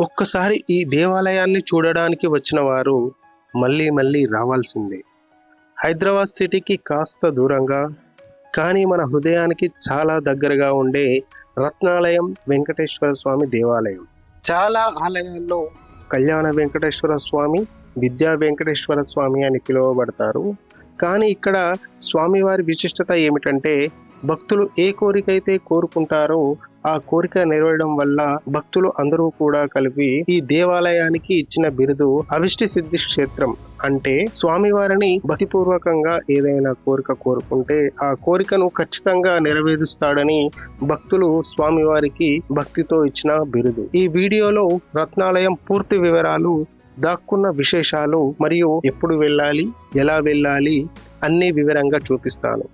ఒక్కసారి ఈ దేవాలయాన్ని చూడడానికి వచ్చిన వారు మళ్ళీ మళ్ళీ రావాల్సిందే. హైదరాబాద్ సిటీకి కాస్త దూరంగా కానీ మన హృదయానికి చాలా దగ్గరగా ఉండే రత్నాలయం వెంకటేశ్వర స్వామి దేవాలయం. చాలా ఆలయాల్లో కళ్యాణ వెంకటేశ్వర స్వామి విద్యా వెంకటేశ్వర స్వామి అని పిలువబడతారు. కానీ ఇక్కడ స్వామివారి విశిష్టత ఏమిటంటే భక్తులు ఏ కోరికైతే కోరుకుంటారో ఆ కోరిక నెరవేరడం వల్ల భక్తులు అందరూ కూడా కలిపి ఈ దేవాలయానికి ఇచ్చిన బిరుదు అవిష్టి సిద్ధి క్షేత్రం అంటే స్వామివారిని భక్తిపూర్వకంగా ఏదైనా కోరిక కోరుకుంటే ఆ కోరికను ఖచ్చితంగా నెరవేరుస్తాడని భక్తులు స్వామివారికి భక్తితో ఇచ్చిన బిరుదు. ఈ వీడియోలో రత్నాలయం పూర్తి వివరాలు దాక్కున్న విశేషాలు మరియు ఎప్పుడు వెళ్ళాలి ఎలా వెళ్ళాలి అన్ని వివరంగా చూపిస్తాను.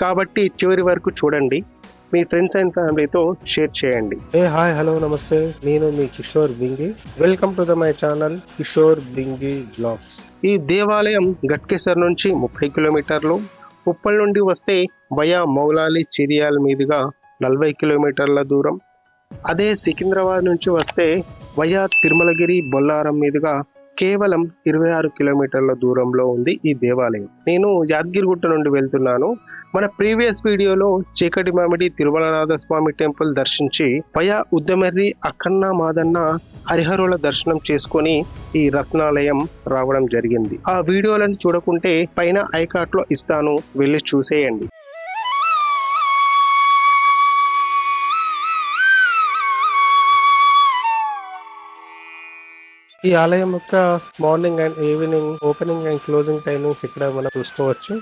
కాబట్టి చివరి వరకు చూడండి. మీ ఫ్రెండ్స్ అండ్ ఫ్యామిలీతో షేర్ చేయండి. ఏ హాయ్ హలో నమస్తే. నేను మీ Kishore Bingi. Welcome to the my channel Kishore Bingi blogs ఈ దేవాలయం గట్కేసర్ నుంచి ముప్పై కిలోమీటర్లు ఉప్పల్ నుండి వస్తే వయా మౌలాలి చిరియాల మీదుగా నలభై కిలోమీటర్ల దూరం. అదే సికింద్రాబాద్ నుంచి వస్తే వయా తిరుమలగిరి బొల్లారం మీదుగా కేవలం ఇరవై ఆరు కిలోమీటర్ల దూరంలో ఉంది ఈ దేవాలయం. నేను యాదగిరిగుట్ట నుండి వెళ్తున్నాను. మన ప్రీవియస్ వీడియోలో చీకటి మామిడి తిరుమలనాథ స్వామి టెంపుల్ దర్శించి పయా ఉద్దమర్రి అక్కన్న మాదన్న హరిహరుల దర్శనం చేసుకొని ఈ రత్నాలయం రావడం జరిగింది. ఆ వీడియోలను చూడకుంటే పైన ఐకాట్లో ఇస్తాను. వెళ్ళి చూసేయండి. ఈ ఆలయం యొక్క morning and evening opening and closing timings ఇక్కడ మనం చూసుకోవచ్చు.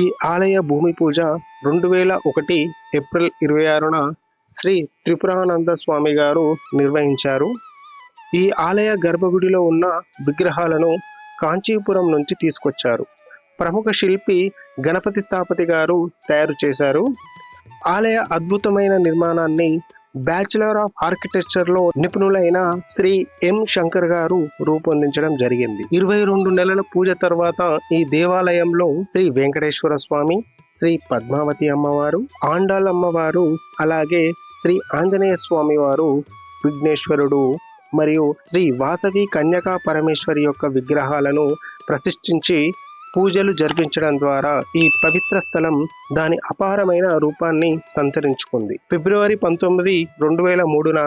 ఈ ఆలయ భూమి పూజ రెండు వేల ఒకటి ఏప్రిల్ ఇరవై ఆరున శ్రీ త్రిపురానంద స్వామి గారు నిర్వహించారు. ఈ ఆలయ గర్భగుడిలో ఉన్న విగ్రహాలను కాంచీపురం నుంచి తీసుకొచ్చారు. ప్రముఖ శిల్పి గణపతి స్థాపతి గారు తయారు చేశారు. ఆలయ అద్భుతమైన నిర్మాణాన్ని బ్యాచిలర్ ఆఫ్ ఆర్కిటెక్చర్లో నిపుణులైన శ్రీ ఎం శంకర్ గారు రూపొందించడం జరిగింది. ఇరవై రెండు నెలల పూజ తర్వాత ఈ దేవాలయంలో శ్రీ వెంకటేశ్వర స్వామి శ్రీ పద్మావతి అమ్మవారు ఆండాల్ అమ్మవారు అలాగే శ్రీ ఆంజనేయ స్వామి వారు విఘ్నేశ్వరుడు మరియు శ్రీ వాసవి కన్యకా పరమేశ్వరి యొక్క విగ్రహాలను ప్రతిష్ఠించి పూజలు జరిపించడం ద్వారా ఈ పవిత్ర స్థలం దాని అపారమైన రూపాన్ని సంతరించుకుంది. ఫిబ్రవరి పంతొమ్మిది రెండు వేల మూడున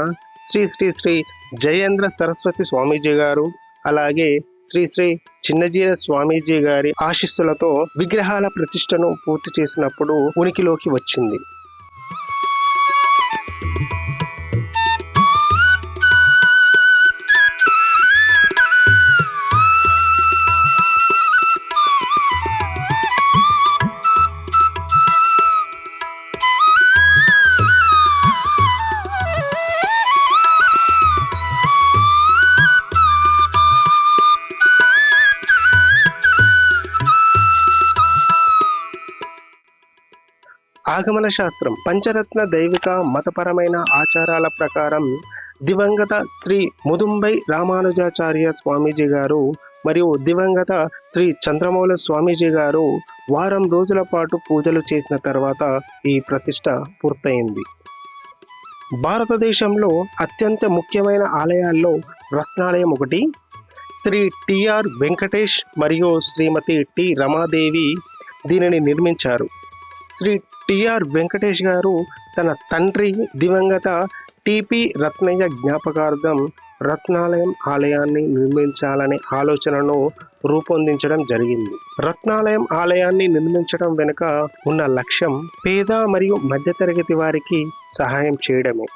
శ్రీ శ్రీ శ్రీ జయేంద్ర సరస్వతి స్వామీజీ గారు అలాగే శ్రీ శ్రీ చిన్నజీర స్వామీజీ గారి ఆశీస్సులతో విగ్రహాల ప్రతిష్టను పూర్తి చేసినప్పుడు ఉనికిలోకి వచ్చింది. ఆగమన శాస్త్రం పంచరత్న దైవిక మతపరమైన ఆచారాల ప్రకారం దివంగత శ్రీ ముదుంబై రామానుజాచార్య స్వామీజీ గారు మరియు దివంగత శ్రీ చంద్రమౌళ స్వామీజీ గారు వారం రోజుల పాటు పూజలు చేసిన తర్వాత ఈ ప్రతిష్ట పూర్తయింది. భారతదేశంలో అత్యంత ముఖ్యమైన ఆలయాల్లో రత్నాలయం ఒకటి శ్రీ టిఆర్ వెంకటేష్ మరియు శ్రీమతి టి రమాదేవి దీనిని నిర్మించారు. శ్రీ టిఆర్ వెంకటేష్ గారు తన తండ్రి దివంగత టిపి రత్నయ్య జ్ఞాపకార్థం రత్నాలయం ఆలయాన్ని నిర్మించాలనే ఆలోచనను రూపొందించడం జరిగింది. రత్నాలయం ఆలయాన్ని నిర్మించడం వెనుక ఉన్న లక్ష్యం పేద మరియు మధ్యతరగతి వారికి సహాయం చేయడమే.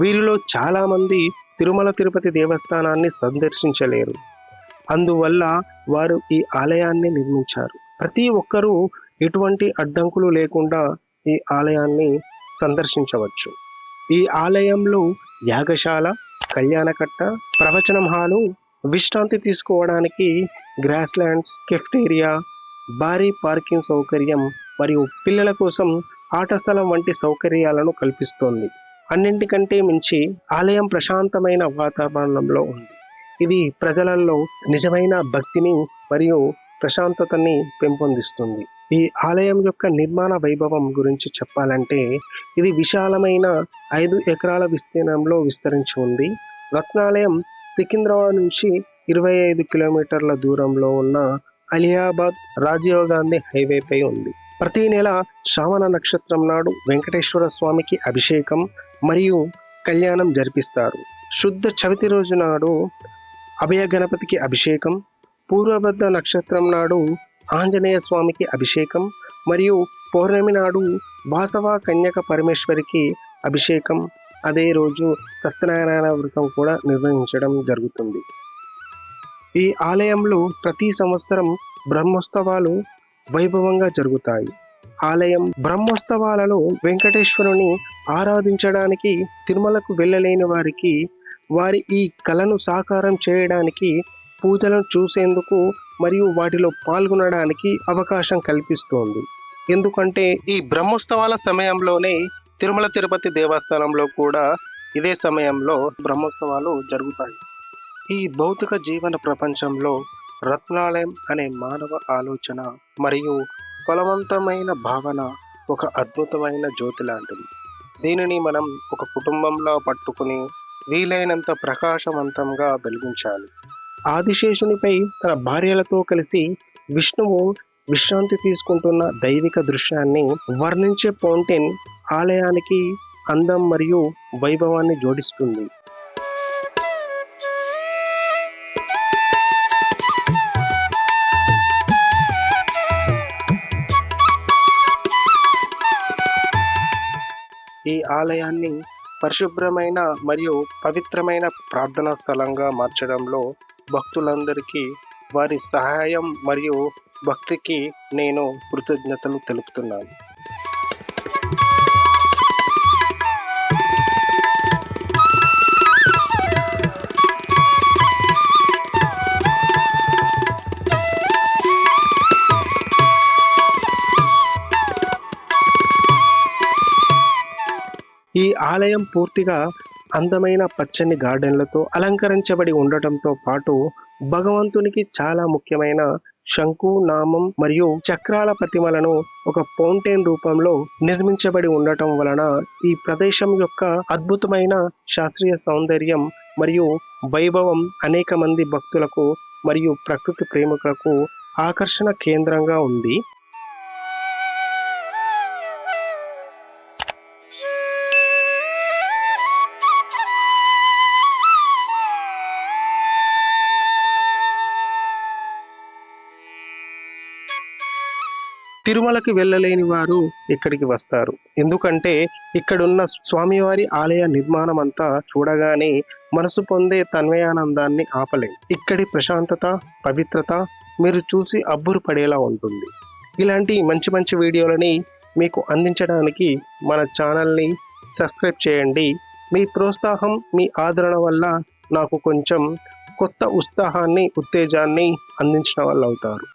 వీరిలో చాలామంది తిరుమల తిరుపతి దేవస్థానాన్ని సందర్శించలేరు. అందువల్ల వారు ఈ ఆలయాన్ని నిర్మించారు. ప్రతి ఒక్కరూ ఎటువంటి అడ్డంకులు లేకుండా ఈ ఆలయాన్ని సందర్శించవచ్చు. ఈ ఆలయంలో యాగశాల కళ్యాణకట్ట ప్రవచనం హాలు విశ్రాంతి తీసుకోవడానికి గ్రాస్ ల్యాండ్స్ కెఫ్టేరియా భారీ పార్కింగ్ సౌకర్యం మరియు పిల్లల కోసం ఆట స్థలం వంటి సౌకర్యాలను కల్పిస్తోంది. అన్నింటికంటే మించి ఆలయం ప్రశాంతమైన వాతావరణంలో ఉంది. ఇది ప్రజలలో నిజమైన భక్తిని మరియు ప్రశాంతతని పెంపొందిస్తుంది. ఈ ఆలయం యొక్క నిర్మాణ వైభవం గురించి చెప్పాలంటే ఇది విశాలమైన ఐదు ఎకరాల విస్తీర్ణంలో విస్తరించి ఉంది. రత్నాలయం సికింద్రాబాద్ నుంచి ఇరవై ఐదు కిలోమీటర్ల దూరంలో ఉన్న అలియాబాద్ రాజీవ్ గాంధీ హైవేపై ఉంది. ప్రతి నెల శ్రావణ నక్షత్రం నాడు వెంకటేశ్వర స్వామికి అభిషేకం మరియు కళ్యాణం జరిపిస్తారు. శుద్ధ చవితి రోజు నాడు అభయ గణపతికి అభిషేకం పూర్వభద్ర నక్షత్రం నాడు ఆంజనేయ స్వామికి అభిషేకం మరియు పౌర్ణమి నాడు బాసవ కన్యక పరమేశ్వరికి అభిషేకం. అదే రోజు సత్యనారాయణ వ్రతం కూడా నిర్వహించడం జరుగుతుంది. ఈ ఆలయంలో ప్రతి సంవత్సరం బ్రహ్మోత్సవాలు వైభవంగా జరుగుతాయి. ఆలయం బ్రహ్మోత్సవాలలో వెంకటేశ్వరుని ఆరాధించడానికి తిరుమలకు వెళ్ళలేని వారికి వారి ఈ కళను సాకారం చేయడానికి పూజలను చూసేందుకు మరియు వాటిలో పాల్గొనడానికి అవకాశం కల్పిస్తోంది. ఎందుకంటే ఈ బ్రహ్మోత్సవాల సమయంలోనే తిరుమల తిరుపతి దేవస్థానంలో కూడా ఇదే సమయంలో బ్రహ్మోత్సవాలు జరుగుతాయి. ఈ భౌతిక జీవన ప్రపంచంలో రత్నాలయం అనే మానవ ఆలోచన మరియు ఫలవంతమైన భావన ఒక అద్భుతమైన జ్యోతి లాంటిది. దీనిని మనం ఒక కుటుంబంలో పట్టుకుని వీలైనంత ప్రకాశవంతంగా వెలిగించాలి. ఆదిశేషునిపై తన భార్యలతో కలిసి విష్ణువు విశ్రాంతి తీసుకుంటున్న దైవిక దృశ్యాన్ని వర్ణించే పౌంటైన్ ఆలయానికి అందం మరియు వైభవాన్ని జోడిస్తుంది. ఈ ఆలయాన్ని పరిశుభ్రమైన మరియు పవిత్రమైన ప్రార్థనా స్థలంగా మార్చడంలో భక్తులందరికీ వారి సహాయం మరియు భక్తికి నేను కృతజ్ఞతలు తెలుపుతున్నాను. ఈ ఆలయం పూర్తిగా అందమైన పచ్చని గార్డెన్లతో అలంకరించబడి ఉండటంతో పాటు భగవంతునికి చాలా ముఖ్యమైన శంకు నామం మరియు చక్రాల ప్రతిమలను ఒక ఫౌంటైన్ రూపంలో నిర్మించబడి ఉండటం వలన ఈ ప్రదేశం యొక్క అద్భుతమైన శాస్త్రీయ సౌందర్యం మరియు వైభవం అనేక మంది భక్తులకు మరియు ప్రకృతి ప్రేమికులకు ఆకర్షణ కేంద్రంగా ఉంది. తిరుమలకి వెళ్ళలేని వారు ఇక్కడికి వస్తారు. ఎందుకంటే ఇక్కడున్న స్వామివారి ఆలయ నిర్మాణం అంతా చూడగానే మనసు పొందే తన్మయానందాన్ని ఆపలేం. ఇక్కడి ప్రశాంతత పవిత్రత మీరు చూసి అబ్బురు పడేలా ఉంటుంది. ఇలాంటి మంచి మంచి వీడియోలని మీకు అందించడానికి మన ఛానల్ని సబ్స్క్రైబ్ చేయండి. మీ ప్రోత్సాహం మీ ఆదరణ వల్ల నాకు కొంచెం కొత్త ఉత్సాహాన్ని ఉత్తేజాన్ని అందించిన వాళ్ళు అవుతారు